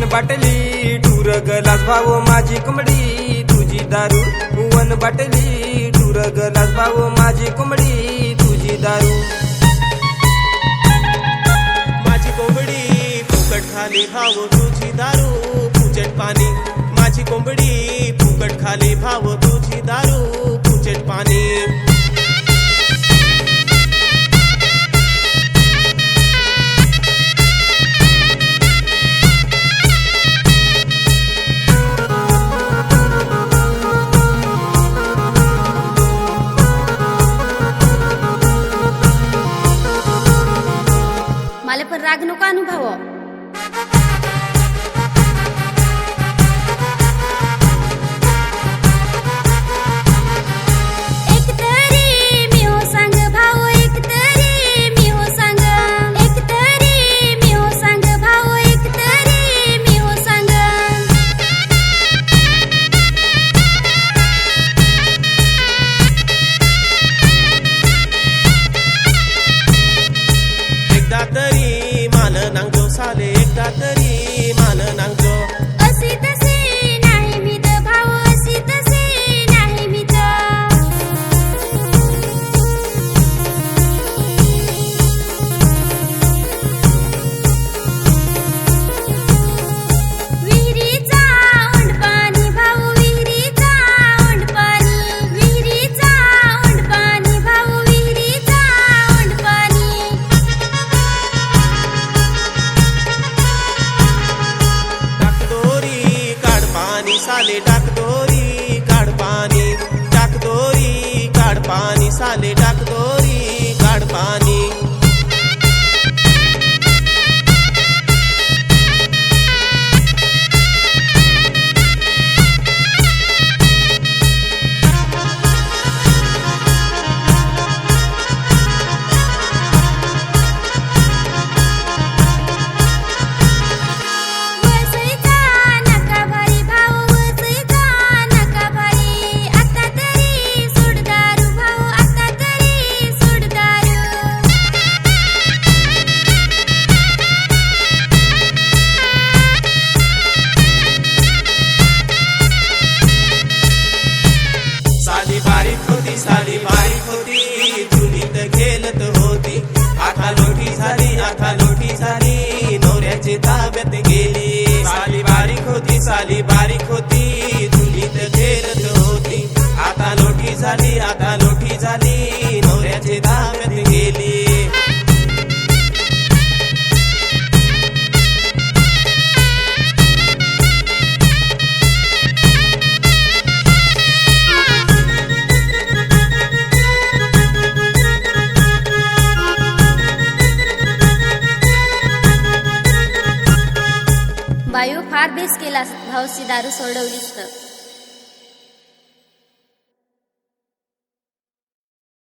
One बाटली tour गलास भाव माझी कोंबडी. तुझी दारू वन बाटली टूर गलास भाव माझी कोंबडी. तुझी दारू. माझी कोंबडी फुकट खाली भाव तुझी दारू. फुचट पाणी माझी कोंबडी ରାଗ ଲୋକ ଅନୁଭବ तरी मान नांग पाणी साले टाकदोरी काढ पाणी टाकदोरी काढ पाणी साले टाकदोरी बारीक होती चुलीत खेलत होती. आता लोटी झाली आता लोटी झाली. नवऱ्याची ताब्यात गेली. साली बारीक होती साली बारीक होती वायू फार बेस केलास भाऊची दारू सोडवलीस तर.